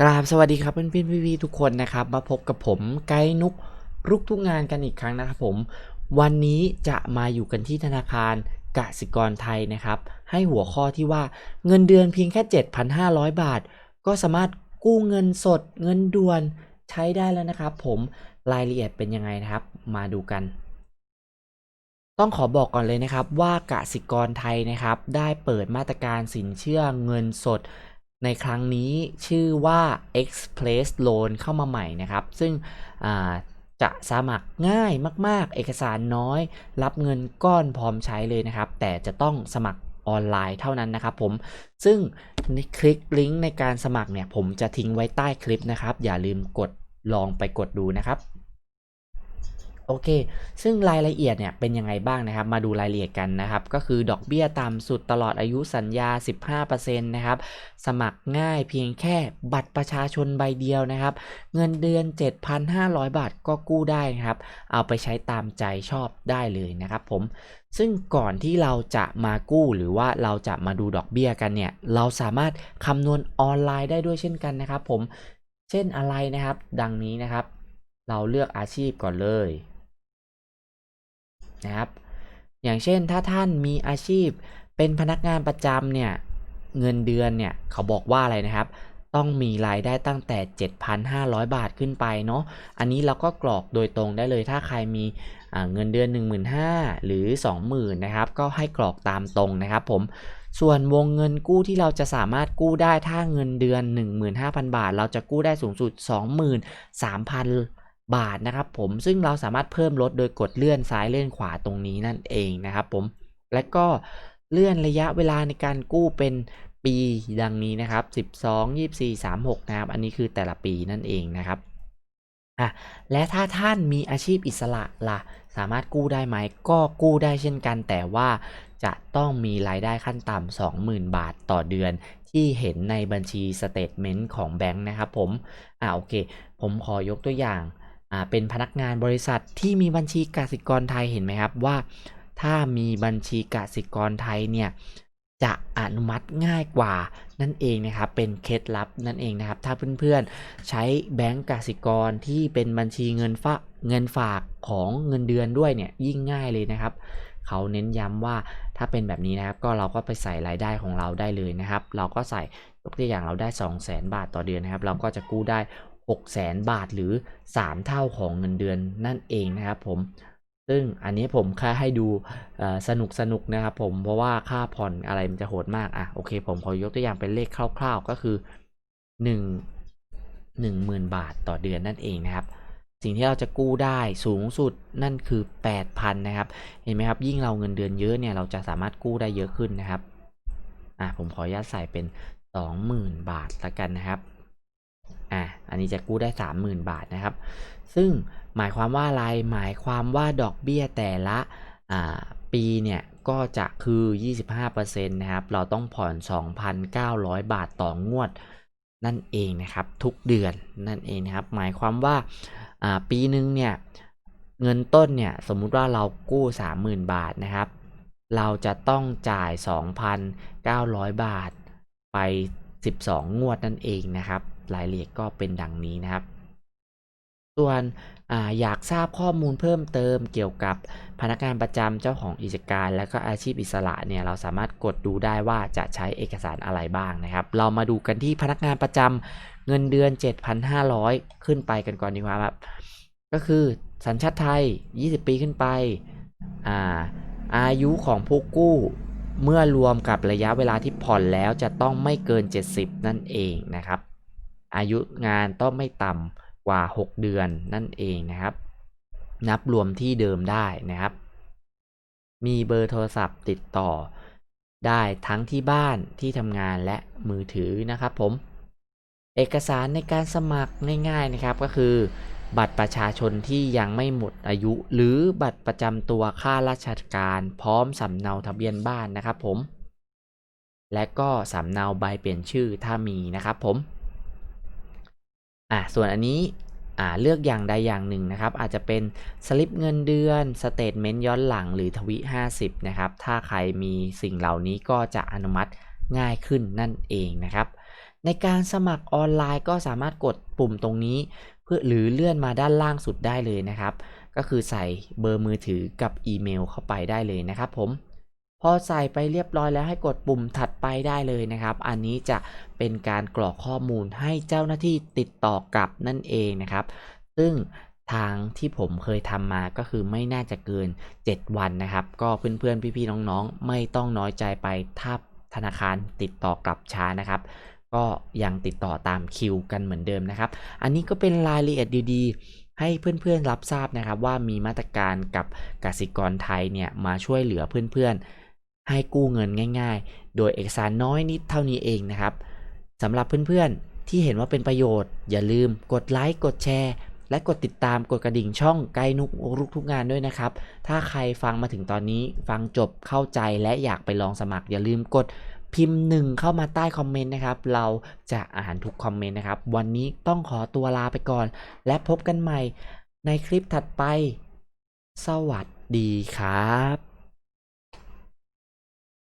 กราบสวัสดีครับเพื่อนเพื่อนพี่พี่ๆทุกคนนะครับ มาพบกับผมไกด์นุกรุกทุกงานกันอีกครั้งนะครับผม วันนี้จะมาอยู่กันที่ธนาคารกสิกรไทยนะครับ ให้หัวข้อที่ว่าเงินเดือนเพียงแค่ 7,500 บาท ก็สามารถกู้เงินสดเงินด่วนใช้ได้แล้วนะครับ ผมรายละเอียดเป็นยังไงนะครับ มาดูกัน ต้องขอบอกก่อนเลยนะครับว่ากสิกรไทยนะครับ ได้เปิดมาตรการสินเชื่อเงินสด ในครั้งนี้ชื่อว่า Express Loan เข้ามาใหม่นะครับ ซึ่งจะสมัครง่ายมาก ๆ เอกสารน้อย รับเงินก้อนพร้อมใช้เลยนะครับ แต่จะต้องสมัครออนไลน์เท่านั้นนะครับผม ซึ่งคลิกลิงก์ในการสมัครเนี่ย ผมจะทิ้งไว้ใต้คลิปนะครับ อย่าลืมกดลองไปกดดูนะครับ โอเค ซึ่งรายละเอียดเนี่ยเป็นยังไงบ้างนะครับ มาดูรายละเอียดกันนะครับ ก็คือดอกเบี้ยต่ำสุดตลอดอายุสัญญา 15%นะครับ สมัครง่ายเพียงแค่บัตรประชาชนใบเดียวนะครับ เงินเดือน 7,500 บาทก็กู้ได้นะครับ เอาไปใช้ตามใจชอบได้เลยนะครับผม ซึ่งก่อนที่เราจะมากู้หรือว่าเราจะมาดูดอกเบี้ยกันเนี่ย เราสามารถคำนวณออนไลน์ได้ด้วยเช่นกันนะครับผม เช่นอะไรนะครับ ดังนี้นะครับ เราเลือกอาชีพก่อนเลย นะครับ อย่างเช่นถ้าท่านมีอาชีพเป็นพนักงานประจำเนี่ยเงินเดือนเนี่ยเขาบอกว่าอะไรนะครับ ต้องมีรายได้ตั้งแต่ 7,500 บาทขึ้นไปเนาะอันนี้เราก็กรอกโดยตรงได้เลย ถ้าใครมีเงินเดือน 15,000หรือ 20,000นะครับก็ให้กรอกตามตรงนะครับผมส่วนวงเงินกู้ที่เราจะสามารถกู้ได้ถ้าเงินเดือน 15,000 บาท เราจะกู้ได้สูงสุด 23,000 บาทนะครับผมซึ่งเราสามารถเพิ่มลดโดยกดเลื่อนซ้ายเลื่อนขวาตรงนี้นั่นเองนะครับผมและก็เลื่อนระยะเวลาในการกู้เป็นปีดังนี้นะครับ 12 24 36 นะครับ อันนี้คือแต่ละปีนั่นเองนะครับอะและถ้าท่านมีอาชีพอิสระล่ะ สามารถกู้ได้ไหม ก็กู้ได้เช่นกัน แต่ว่าจะต้องมีรายได้ขั้นต่ำ20,000 บาทต่อเดือน ที่เห็นในบัญชีสเตทเมนต์ของแบงค์นะครับผม อ่าโอเค ผมขอยกตัวอย่าง เป็นพนักงานบริษัทที่มีบัญชีกสิกรไทยเห็นไหมครับว่า ถ้ามีบัญชีกสิกรไทยเนี่ยจะอนุมัติง่ายกว่านั่นเองนะครับเป็นเคล็ดลับนั่นเองนะครับ ถ้าเพื่อนๆใช้แบงก์กสิกรที่เป็นบัญชีเงินฝากเงินฝากของเงินเดือนด้วยเนี่ยยิ่งง่ายเลยนะครับ เขาเน้นย้ำว่าถ้าเป็นแบบนี้นะครับก็เราก็ไปใส่รายได้ของเราได้เลยนะครับ เราก็ใส่ยกตัวอย่างเราได้ 2 0 0 0 0 0 บาทต่อเดือนนะครับ เราก็จะกู้ได้ 6 0 0 0 0 0บาทหรือ 3 เท่าของเงินเดือนนั่นเองนะครับผม ซึ่งอันนี้ผมแค่ให้ดูสนุกสนุกนะครับผมเพราะว่าค่าผ่อนอะไรมันจะโหดมากอะโอเค ผมขอยกตัวอย่างเป็นเลขคร่าว ๆ ก็คือ 1 10,000 บาทต่อเดือนนั่นเองนะครับสิ่งที่เราจะกู้ได้สูงสุดนั่นคือ 8,000 นะครับ เห็นไหมครับ ยิ่งเราเงินเดือนเยอะเนี่ยเราจะสามารถกู้ได้เยอะขึ้นนะครับ อะผมขออนุญาตใส่เป็น 20,000 บาทละกันนะครับ อะอันนี้จะกู้ได้ 30,000 บาทนะครับ ซึ่งหมายความว่าอะไรหมายความว่าดอกเบี้ยแต่ละปีเนี่ยก็จะคือ 25%นะครับ เราต้องผ่อน 2,900 บาทต่องวดนั่นเองนะครับ ทุกเดือนนั่นเองนะครับ หมายความว่าอ่าปีหนึ่งเนี่ยเงินต้นเนี่ยสมมุติว่าเรากู้ 30,000 บาทนะครับ เราจะต้องจ่าย 2,900 บาทไป 12 งวดนั่นเองนะครับ รายละเอียดก็เป็นดังนี้นะครับ ส่วนออยากทราบข้อมูลเพิ่มเติมเกี่ยวกับพนักงานประจำเจ้าของกิจการ และก็อาชีพอิสระเนี่ยเราสามารถกดดูได้ว่าจะใช้เอกสารอะไรบ้างนะครับ เรามาดูกันที่พนักงานประจำเงินเดือน 7,500 ขึ้นไปกันก่อนดีกว่าครับก็คือสัญชาติไทย 20 ปีขึ้นไปอาอายุของผู้กู้เมื่อรวมกับระยะเวลาที่ผ่อนแล้วจะต้องไม่เกิน 70 นั่นเองนะครับ อายุงานต้องไม่ต่ำกว่า 6 เดือนนั่นเองนะครับ นับรวมที่เดิมได้นะครับ มีเบอร์โทรศัพท์ติดต่อ ได้ทั้งที่บ้านที่ทำงานและมือถือนะครับผม เอกสารในการสมัครง่ายๆนะครับก็คือ บัตรประชาชนที่ยังไม่หมดอายุ หรือบัตรประจำตัวข้าราชการ พร้อมสำเนาทะเบียนบ้านนะครับผมและก็สำเนาใบเปลี่ยนชื่อถ้ามีนะครับผม อะส่วนอันนี้อ่าเลือกอย่างใดอย่างหนึ่งนะครับ อาจจะเป็นสลิปเงินเดือนสเตทเมนต์ย้อนหลังหรือทวิ 50 นะครับ ถ้าใครมีสิ่งเหล่านี้ก็จะอนุมัติง่ายขึ้นนั่นเองนะครับ ในการสมัครออนไลน์ก็สามารถกดปุ่มตรงนี้ เพื่อหรือเลื่อนมาด้านล่างสุดได้เลยนะครับ ก็คือใส่เบอร์มือถือกับอีเมลเข้าไปได้เลยนะครับผม พอใส่ไปเรียบร้อยแล้วให้กดปุ่มถัดไปได้เลยนะครับ อันนี้จะเป็นการกรอกข้อมูลให้เจ้าหน้าที่ติดต่อกลับนั่นเองนะครับ ซึ่งทางที่ผมเคยทำมาก็คือไม่น่าจะเกิน 7 วันนะครับ ก็เพื่อนๆพี่ๆน้องๆ ไม่ต้องน้อยใจไปถ้าธนาคารติดต่อกลับช้านะครับ ก็ยังติดต่อตามคิวกันเหมือนเดิมนะครับ อันนี้ก็เป็นรายละเอียดดีๆ ให้เพื่อนๆรับทราบนะครับ ว่ามีมาตรการกับกสิกรไทยเนี่ยมาช่วยเหลือเพื่อนๆ ให้กู้เงินง่าย ๆ โดยเอกสารน้อยนิดเท่านี้เองนะครับสำหรับเพื่อนๆ ที่เห็นว่าเป็นประโยชน์ อย่าลืมกดไลค์กดแชร์ และกดติดตามกดกระดิ่งช่องไกด์นุกรุกทุกงานด้วยนะครับ ถ้าใครฟังมาถึงตอนนี้ฟังจบเข้าใจและอยากไปลองสมัคร อย่าลืมกดพิมพ์หนึ่งเข้ามาใต้คอมเมนต์นะครับ เราจะอ่านทุกคอมเมนต์นะครับ วันนี้ต้องขอตัวลาไปก่อน และพบกันใหม่ในคลิปถัดไป สวัสดีครับ